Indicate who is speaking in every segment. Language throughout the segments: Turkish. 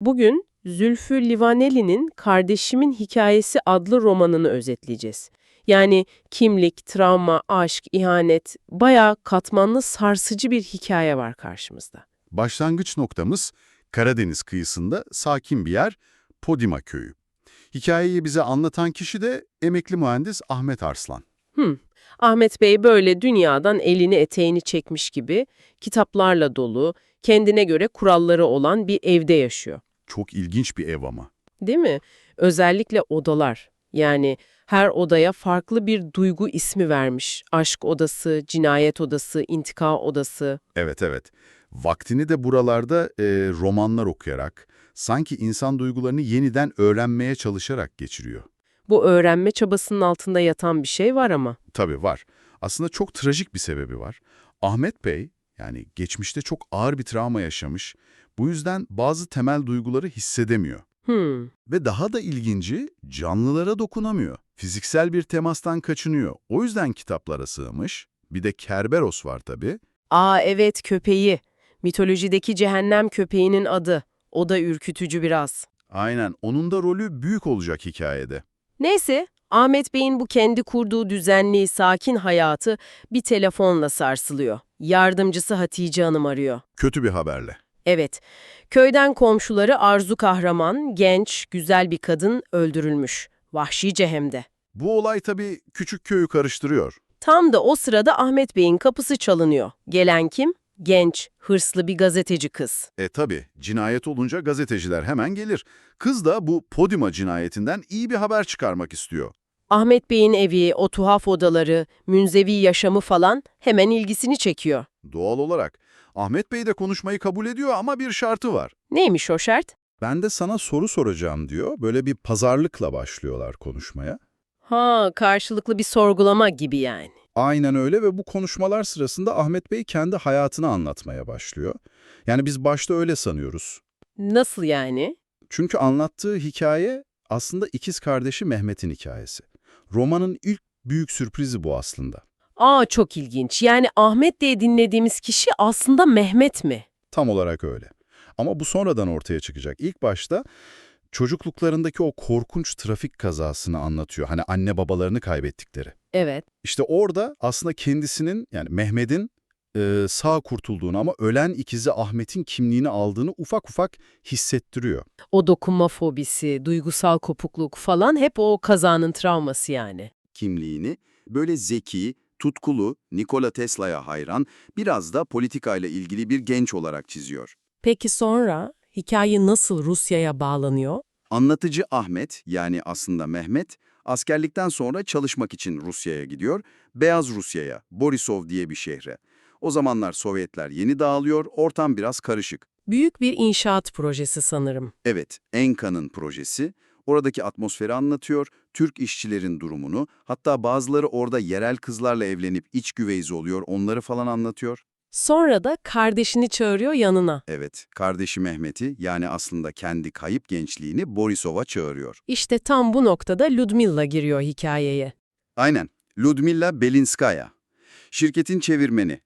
Speaker 1: Bugün Zülfü Livaneli'nin Kardeşimin Hikayesi adlı romanını özetleyeceğiz. Yani kimlik, travma, aşk, ihanet, bayağı katmanlı sarsıcı bir hikaye var karşımızda.
Speaker 2: Başlangıç noktamız Karadeniz kıyısında sakin bir yer Podima köyü. Hikayeyi bize anlatan kişi de emekli mühendis Ahmet Arslan.
Speaker 1: Hmm. Ahmet Bey böyle dünyadan elini eteğini çekmiş gibi kitaplarla dolu, kendine göre kuralları olan bir evde yaşıyor.
Speaker 2: Çok ilginç bir ev ama.
Speaker 1: Değil mi? Özellikle odalar. Yani her odaya farklı bir duygu ismi vermiş. Aşk odası, cinayet odası, intika odası.
Speaker 2: Evet evet. Vaktini de buralarda e, romanlar okuyarak, sanki insan duygularını yeniden öğrenmeye çalışarak geçiriyor.
Speaker 1: Bu öğrenme çabasının altında yatan bir şey var ama.
Speaker 2: Tabii var. Aslında çok trajik bir sebebi var. Ahmet Bey, yani geçmişte çok ağır bir travma yaşamış, bu yüzden bazı temel duyguları hissedemiyor.
Speaker 1: Hmm.
Speaker 2: Ve daha da ilginci, canlılara dokunamıyor. Fiziksel bir temastan kaçınıyor. O yüzden kitaplara sığmış. Bir de Kerberos var tabii.
Speaker 1: Aa evet köpeği. Mitolojideki cehennem köpeğinin adı. O da ürkütücü biraz.
Speaker 2: Aynen, onun da rolü büyük olacak hikayede.
Speaker 1: Neyse, Ahmet Bey'in bu kendi kurduğu düzenli, sakin hayatı bir telefonla sarsılıyor. Yardımcısı Hatice Hanım arıyor.
Speaker 2: Kötü bir haberle.
Speaker 1: Evet, köyden komşuları Arzu Kahraman, genç, güzel bir kadın öldürülmüş. Vahşice hem de.
Speaker 2: Bu olay tabii küçük köyü karıştırıyor.
Speaker 1: Tam da o sırada Ahmet Bey'in kapısı çalınıyor. Gelen kim? Genç, hırslı bir gazeteci kız.
Speaker 2: E tabii, cinayet olunca gazeteciler hemen gelir. Kız da bu Podima cinayetinden iyi bir haber çıkarmak istiyor.
Speaker 1: Ahmet Bey'in evi, o tuhaf odaları, münzevi yaşamı falan hemen ilgisini çekiyor.
Speaker 2: Doğal olarak. Ahmet Bey de konuşmayı kabul ediyor ama bir şartı var.
Speaker 1: Neymiş o şart?
Speaker 2: Ben de sana soru soracağım diyor. Böyle bir pazarlıkla başlıyorlar konuşmaya.
Speaker 1: Ha, karşılıklı bir sorgulama gibi yani.
Speaker 3: Aynen öyle ve bu konuşmalar sırasında Ahmet Bey kendi hayatını anlatmaya başlıyor. Yani biz başta öyle sanıyoruz.
Speaker 1: Nasıl yani?
Speaker 3: Çünkü anlattığı hikaye aslında ikiz kardeşi Mehmet'in hikayesi. Romanın ilk büyük sürprizi bu aslında.
Speaker 1: Aa çok ilginç. Yani Ahmet diye dinlediğimiz kişi aslında Mehmet mi?
Speaker 3: Tam olarak öyle. Ama bu sonradan ortaya çıkacak. İlk başta çocukluklarındaki o korkunç trafik kazasını anlatıyor. Hani anne babalarını kaybettikleri.
Speaker 1: Evet.
Speaker 3: İşte orada aslında kendisinin yani Mehmet'in e, sağ kurtulduğunu ama ölen ikizi Ahmet'in kimliğini aldığını ufak ufak hissettiriyor.
Speaker 1: O dokunma fobisi, duygusal kopukluk falan hep o kazanın travması yani.
Speaker 4: kimliğini böyle zeki, tutkulu, Nikola Tesla'ya hayran, biraz da politikayla ilgili bir genç olarak çiziyor.
Speaker 1: Peki sonra hikaye nasıl Rusya'ya bağlanıyor?
Speaker 4: Anlatıcı Ahmet, yani aslında Mehmet, askerlikten sonra çalışmak için Rusya'ya gidiyor, Beyaz Rusya'ya, Borisov diye bir şehre. O zamanlar Sovyetler yeni dağılıyor, ortam biraz karışık.
Speaker 1: Büyük bir inşaat projesi sanırım.
Speaker 4: Evet, Enka'nın projesi, oradaki atmosferi anlatıyor, Türk işçilerin durumunu, hatta bazıları orada yerel kızlarla evlenip iç güveyzi oluyor, onları falan anlatıyor.
Speaker 1: Sonra da kardeşini çağırıyor yanına.
Speaker 4: Evet, kardeşi Mehmet'i yani aslında kendi kayıp gençliğini Borisov'a çağırıyor.
Speaker 1: İşte tam bu noktada Ludmilla giriyor hikayeye.
Speaker 4: Aynen, Ludmilla Belinskaya. Şirketin çevirmeni.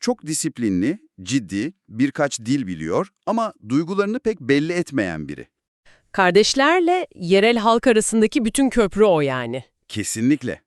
Speaker 4: Çok disiplinli, ciddi, birkaç dil biliyor ama duygularını pek belli etmeyen biri.
Speaker 1: Kardeşlerle yerel halk arasındaki bütün köprü o yani.
Speaker 4: Kesinlikle.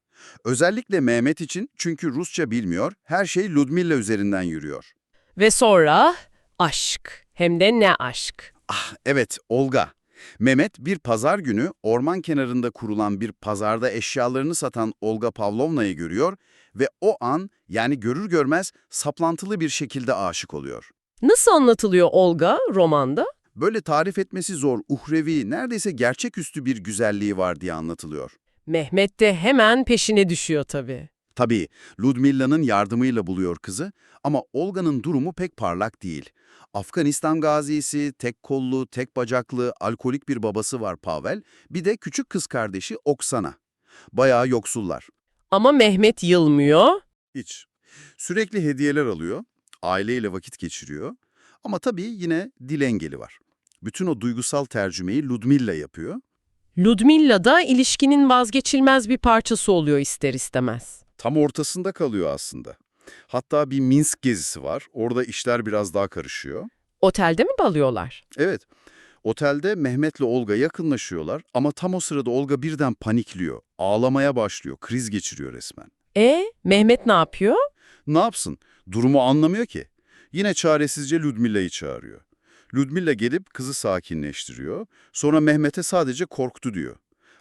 Speaker 4: Özellikle Mehmet için çünkü Rusça bilmiyor, her şey Ludmilla üzerinden yürüyor.
Speaker 1: Ve sonra aşk. Hem de ne aşk.
Speaker 4: Ah, evet, Olga. Mehmet bir pazar günü orman kenarında kurulan bir pazarda eşyalarını satan Olga Pavlovna'yı görüyor ve o an yani görür görmez saplantılı bir şekilde aşık oluyor.
Speaker 1: Nasıl anlatılıyor Olga romanda?
Speaker 4: Böyle tarif etmesi zor, uhrevi, neredeyse gerçeküstü bir güzelliği var diye anlatılıyor.
Speaker 1: Mehmet de hemen peşine düşüyor tabii.
Speaker 4: Tabii Ludmilla'nın yardımıyla buluyor kızı ama Olga'nın durumu pek parlak değil. Afganistan gazisi, tek kollu, tek bacaklı, alkolik bir babası var Pavel, bir de küçük kız kardeşi Oksana. Bayağı yoksullar.
Speaker 1: Ama Mehmet yılmıyor.
Speaker 4: Hiç. Sürekli hediyeler alıyor, aileyle vakit geçiriyor ama tabii yine dil engeli var. Bütün o duygusal tercümeyi Ludmilla yapıyor.
Speaker 1: Ludmilla da ilişkinin vazgeçilmez bir parçası oluyor ister istemez.
Speaker 3: Tam ortasında kalıyor aslında. Hatta bir Minsk gezisi var. Orada işler biraz daha karışıyor.
Speaker 1: Otelde mi balıyorlar?
Speaker 3: Evet,
Speaker 5: Otelde Mehmet'le Olga yakınlaşıyorlar ama tam o sırada Olga birden panikliyor. Ağlamaya başlıyor, kriz geçiriyor resmen.
Speaker 1: E Mehmet ne yapıyor?
Speaker 5: Ne yapsın? Durumu anlamıyor ki. Yine çaresizce Ludmilla'yı çağırıyor. Ludmilla gelip kızı sakinleştiriyor. Sonra Mehmet'e sadece korktu diyor.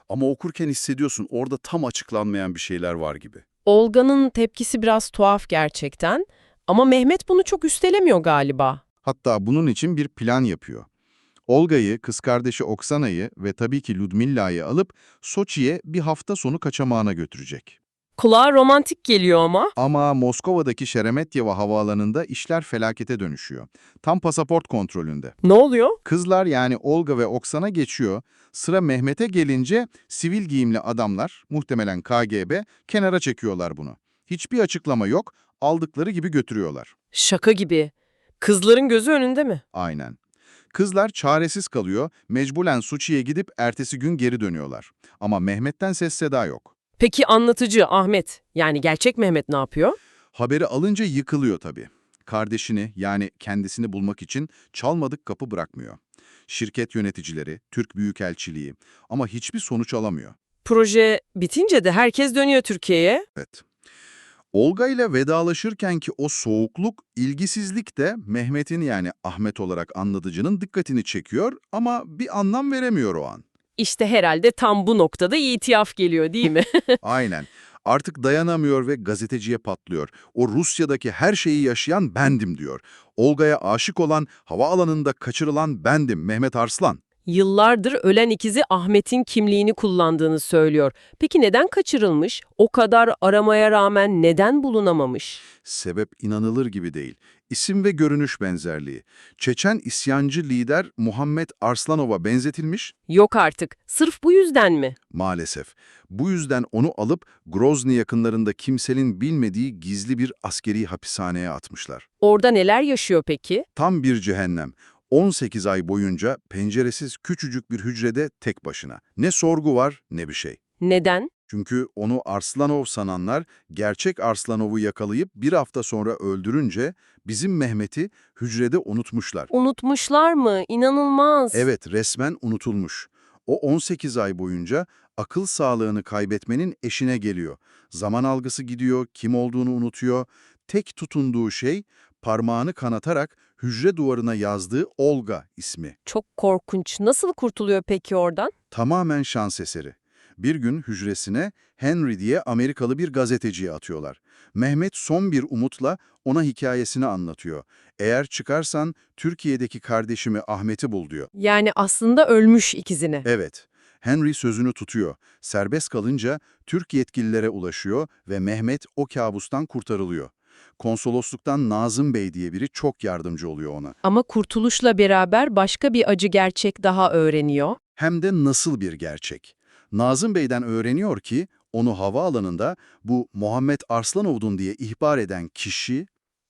Speaker 5: Ama okurken hissediyorsun orada tam açıklanmayan bir şeyler var gibi.
Speaker 1: Olga'nın tepkisi biraz tuhaf gerçekten. Ama Mehmet bunu çok üstelemiyor galiba.
Speaker 4: Hatta bunun için bir plan yapıyor. Olga'yı, kız kardeşi Oksana'yı ve tabii ki Ludmilla'yı alıp Soçi'ye bir hafta sonu kaçamağına götürecek.
Speaker 1: Kulağa romantik geliyor ama.
Speaker 4: Ama Moskova'daki Şeremetyeva havaalanında işler felakete dönüşüyor. Tam pasaport kontrolünde.
Speaker 1: Ne oluyor?
Speaker 4: Kızlar yani Olga ve Oksana geçiyor. Sıra Mehmet'e gelince sivil giyimli adamlar, muhtemelen KGB, kenara çekiyorlar bunu. Hiçbir açıklama yok, aldıkları gibi götürüyorlar.
Speaker 1: Şaka gibi. Kızların gözü önünde mi?
Speaker 4: Aynen. Kızlar çaresiz kalıyor, mecburen Suçi'ye gidip ertesi gün geri dönüyorlar. Ama Mehmet'ten ses seda yok.
Speaker 1: Peki anlatıcı Ahmet, yani gerçek Mehmet ne yapıyor?
Speaker 4: Haberi alınca yıkılıyor tabii. Kardeşini yani kendisini bulmak için çalmadık kapı bırakmıyor. Şirket yöneticileri, Türk Büyükelçiliği ama hiçbir sonuç alamıyor.
Speaker 1: Proje bitince de herkes dönüyor Türkiye'ye.
Speaker 4: Evet. Olga ile vedalaşırken ki o soğukluk, ilgisizlik de Mehmet'in yani Ahmet olarak anlatıcının dikkatini çekiyor ama bir anlam veremiyor o an.
Speaker 1: İşte herhalde tam bu noktada itiyaf geliyor değil mi?
Speaker 4: Aynen. Artık dayanamıyor ve gazeteciye patlıyor. O Rusya'daki her şeyi yaşayan bendim diyor. Olga'ya aşık olan, havaalanında kaçırılan bendim Mehmet Arslan.
Speaker 1: Yıllardır ölen ikizi Ahmet'in kimliğini kullandığını söylüyor. Peki neden kaçırılmış? O kadar aramaya rağmen neden bulunamamış?
Speaker 4: Sebep inanılır gibi değil. İsim ve görünüş benzerliği. Çeçen isyancı lider Muhammed Arslanova benzetilmiş,
Speaker 1: Yok artık. Sırf bu yüzden mi?
Speaker 4: maalesef. Bu yüzden onu alıp Grozny yakınlarında kimsenin bilmediği gizli bir askeri hapishaneye atmışlar.
Speaker 1: Orada neler yaşıyor peki?
Speaker 4: Tam bir cehennem. 18 ay boyunca penceresiz küçücük bir hücrede tek başına. Ne sorgu var ne bir şey.
Speaker 1: Neden?
Speaker 4: Çünkü onu Arslanov sananlar gerçek Arslanov'u yakalayıp bir hafta sonra öldürünce bizim Mehmet'i hücrede unutmuşlar.
Speaker 1: Unutmuşlar mı? İnanılmaz.
Speaker 4: Evet resmen unutulmuş. O 18 ay boyunca akıl sağlığını kaybetmenin eşine geliyor. Zaman algısı gidiyor, kim olduğunu unutuyor. Tek tutunduğu şey parmağını kanatarak hücre duvarına yazdığı Olga ismi.
Speaker 1: Çok korkunç. Nasıl kurtuluyor peki oradan?
Speaker 4: Tamamen şans eseri. Bir gün hücresine Henry diye Amerikalı bir gazeteciye atıyorlar. Mehmet son bir umutla ona hikayesini anlatıyor. Eğer çıkarsan Türkiye'deki kardeşimi Ahmet'i bul diyor.
Speaker 1: Yani aslında ölmüş ikizini.
Speaker 4: Evet, Henry sözünü tutuyor. Serbest kalınca Türk yetkililere ulaşıyor ve Mehmet o kabustan kurtarılıyor. Konsolosluktan Nazım Bey diye biri çok yardımcı oluyor ona.
Speaker 1: Ama kurtuluşla beraber başka bir acı gerçek daha öğreniyor.
Speaker 4: Hem de nasıl bir gerçek. Nazım Bey'den öğreniyor ki onu havaalanında bu Muhammed Arslanov'dun diye ihbar eden kişi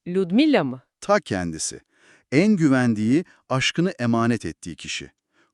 Speaker 1: Ludmilla mı?
Speaker 4: ta kendisi. En güvendiği, aşkını emanet ettiği kişi.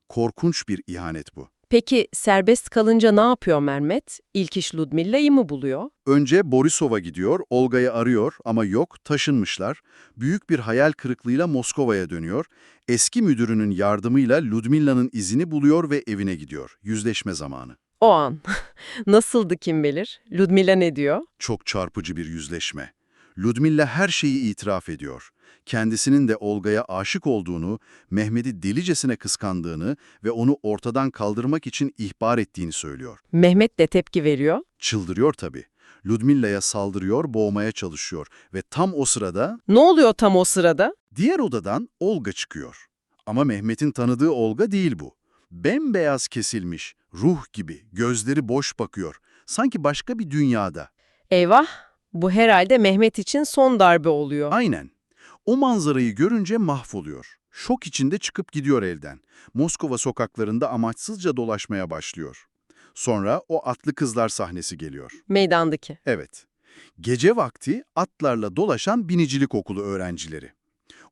Speaker 4: Korkunç bir ihanet bu.
Speaker 1: Peki serbest kalınca ne yapıyor Mehmet? İlk iş Ludmilla'yı mı buluyor?
Speaker 4: Önce Borisov'a gidiyor, Olga'yı arıyor ama yok, taşınmışlar. Büyük bir hayal kırıklığıyla Moskova'ya dönüyor. Eski müdürünün yardımıyla Ludmilla'nın izini buluyor ve evine gidiyor. Yüzleşme zamanı.
Speaker 1: O an. Nasıldı kim bilir? Ludmilla ne diyor?
Speaker 4: Çok çarpıcı bir yüzleşme. Ludmilla her şeyi itiraf ediyor. Kendisinin de Olga'ya aşık olduğunu, Mehmet'i delicesine kıskandığını ve onu ortadan kaldırmak için ihbar ettiğini söylüyor.
Speaker 1: Mehmet de tepki veriyor.
Speaker 4: Çıldırıyor tabii. Ludmilla'ya saldırıyor, boğmaya çalışıyor ve tam o sırada
Speaker 1: Ne oluyor tam o sırada?
Speaker 4: diğer odadan Olga çıkıyor. Ama Mehmet'in tanıdığı Olga değil bu. Bembeyaz kesilmiş, ruh gibi, gözleri boş bakıyor. Sanki başka bir dünyada.
Speaker 1: Eyvah! Bu herhalde Mehmet için son darbe oluyor.
Speaker 4: Aynen. O manzarayı görünce mahvoluyor. Şok içinde çıkıp gidiyor elden. Moskova sokaklarında amaçsızca dolaşmaya başlıyor. Sonra o atlı kızlar sahnesi geliyor.
Speaker 1: Meydandaki.
Speaker 4: Evet. Gece vakti atlarla dolaşan binicilik okulu öğrencileri.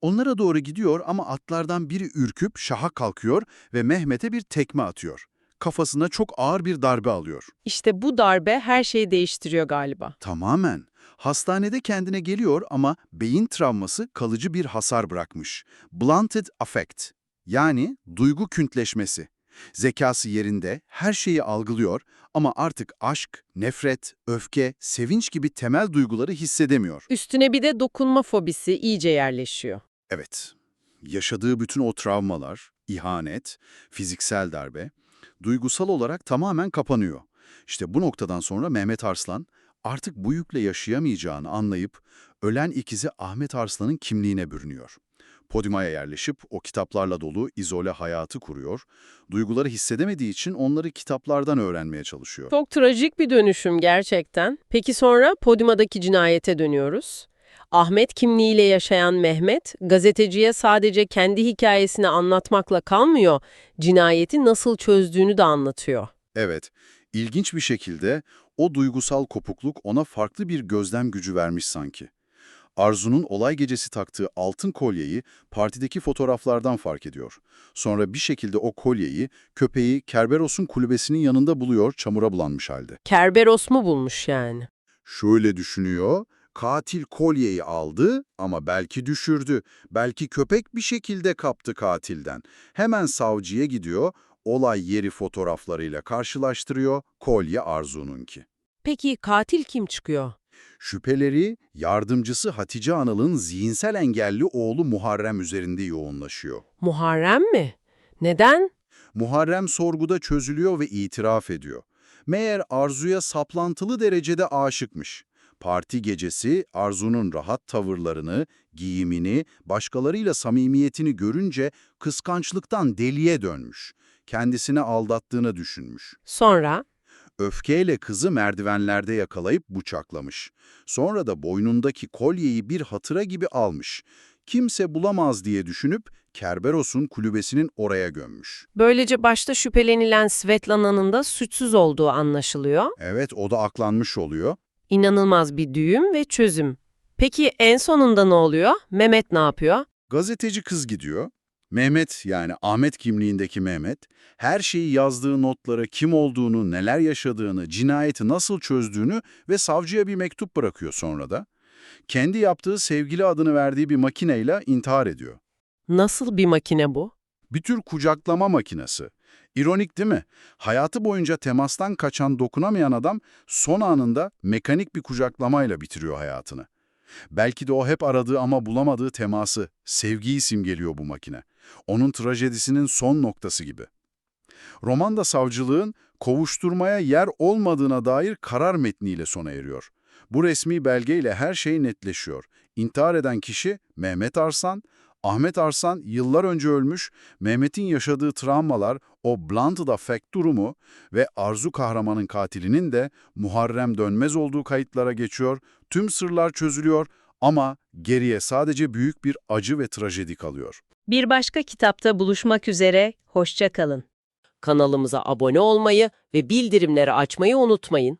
Speaker 4: Onlara doğru gidiyor ama atlardan biri ürküp şaha kalkıyor ve Mehmet'e bir tekme atıyor. Kafasına çok ağır bir darbe alıyor.
Speaker 1: İşte bu darbe her şeyi değiştiriyor galiba.
Speaker 4: Tamamen. Hastanede kendine geliyor ama beyin travması kalıcı bir hasar bırakmış. Blunted affect. Yani duygu küntleşmesi. Zekası yerinde, her şeyi algılıyor ama artık aşk, nefret, öfke, sevinç gibi temel duyguları hissedemiyor.
Speaker 1: Üstüne bir de dokunma fobisi iyice yerleşiyor.
Speaker 4: Evet, yaşadığı bütün o travmalar, ihanet, fiziksel darbe, duygusal olarak tamamen kapanıyor. İşte bu noktadan sonra Mehmet Arslan artık bu yükle yaşayamayacağını anlayıp ölen ikizi Ahmet Arslan'ın kimliğine bürünüyor. Podyumaya yerleşip o kitaplarla dolu izole hayatı kuruyor. Duyguları hissedemediği için onları kitaplardan öğrenmeye çalışıyor.
Speaker 1: Çok trajik bir dönüşüm gerçekten. Peki sonra podyumadaki cinayete dönüyoruz. Ahmet kimliğiyle yaşayan Mehmet, gazeteciye sadece kendi hikayesini anlatmakla kalmıyor, cinayeti nasıl çözdüğünü de anlatıyor.
Speaker 4: Evet, ilginç bir şekilde o duygusal kopukluk ona farklı bir gözlem gücü vermiş sanki. Arzu'nun olay gecesi taktığı altın kolyeyi partideki fotoğraflardan fark ediyor. Sonra bir şekilde o kolyeyi köpeği Kerberos'un kulübesinin yanında buluyor çamura bulanmış halde.
Speaker 1: Kerberos mu bulmuş yani?
Speaker 4: Şöyle düşünüyor, katil kolyeyi aldı ama belki düşürdü. Belki köpek bir şekilde kaptı katilden. Hemen savcıya gidiyor, olay yeri fotoğraflarıyla karşılaştırıyor, kolye Arzu'nunki.
Speaker 1: Peki katil kim çıkıyor?
Speaker 4: Şüpheleri yardımcısı Hatice Anıl'ın zihinsel engelli oğlu Muharrem üzerinde yoğunlaşıyor.
Speaker 1: Muharrem mi? Neden?
Speaker 4: Muharrem sorguda çözülüyor ve itiraf ediyor. Meğer Arzu'ya saplantılı derecede aşıkmış. Parti gecesi Arzu'nun rahat tavırlarını, giyimini, başkalarıyla samimiyetini görünce kıskançlıktan deliye dönmüş. Kendisini aldattığını düşünmüş.
Speaker 1: Sonra?
Speaker 4: Öfkeyle kızı merdivenlerde yakalayıp bıçaklamış. Sonra da boynundaki kolyeyi bir hatıra gibi almış. Kimse bulamaz diye düşünüp Kerberos'un kulübesinin oraya gömmüş.
Speaker 1: Böylece başta şüphelenilen Svetlana'nın da suçsuz olduğu anlaşılıyor.
Speaker 4: Evet o da aklanmış oluyor.
Speaker 1: İnanılmaz bir düğüm ve çözüm. Peki en sonunda ne oluyor? Mehmet ne yapıyor?
Speaker 4: Gazeteci kız gidiyor. Mehmet yani Ahmet kimliğindeki Mehmet, her şeyi yazdığı notları, kim olduğunu, neler yaşadığını, cinayeti nasıl çözdüğünü ve savcıya bir mektup bırakıyor sonra da. Kendi yaptığı sevgili adını verdiği bir makineyle intihar ediyor.
Speaker 1: Nasıl bir makine bu?
Speaker 4: Bir tür kucaklama makinesi. İronik değil mi? Hayatı boyunca temastan kaçan dokunamayan adam son anında mekanik bir kucaklamayla bitiriyor hayatını. Belki de o hep aradığı ama bulamadığı teması, sevgiyi simgeliyor bu makine. Onun trajedisinin son noktası gibi. Romanda savcılığın kovuşturmaya yer olmadığına dair karar metniyle sona eriyor. Bu resmi belgeyle her şey netleşiyor. İntihar eden kişi Mehmet Arslan, Ahmet Arslan yıllar önce ölmüş, Mehmet'in yaşadığı travmalar, o blunted affect durumu ve Arzu kahramanın katilinin de Muharrem Dönmez olduğu kayıtlara geçiyor, tüm sırlar çözülüyor ama geriye sadece büyük bir acı ve trajedi kalıyor.
Speaker 6: Bir başka kitapta buluşmak üzere, hoşça kalın.
Speaker 1: Kanalımıza abone olmayı ve bildirimleri açmayı unutmayın.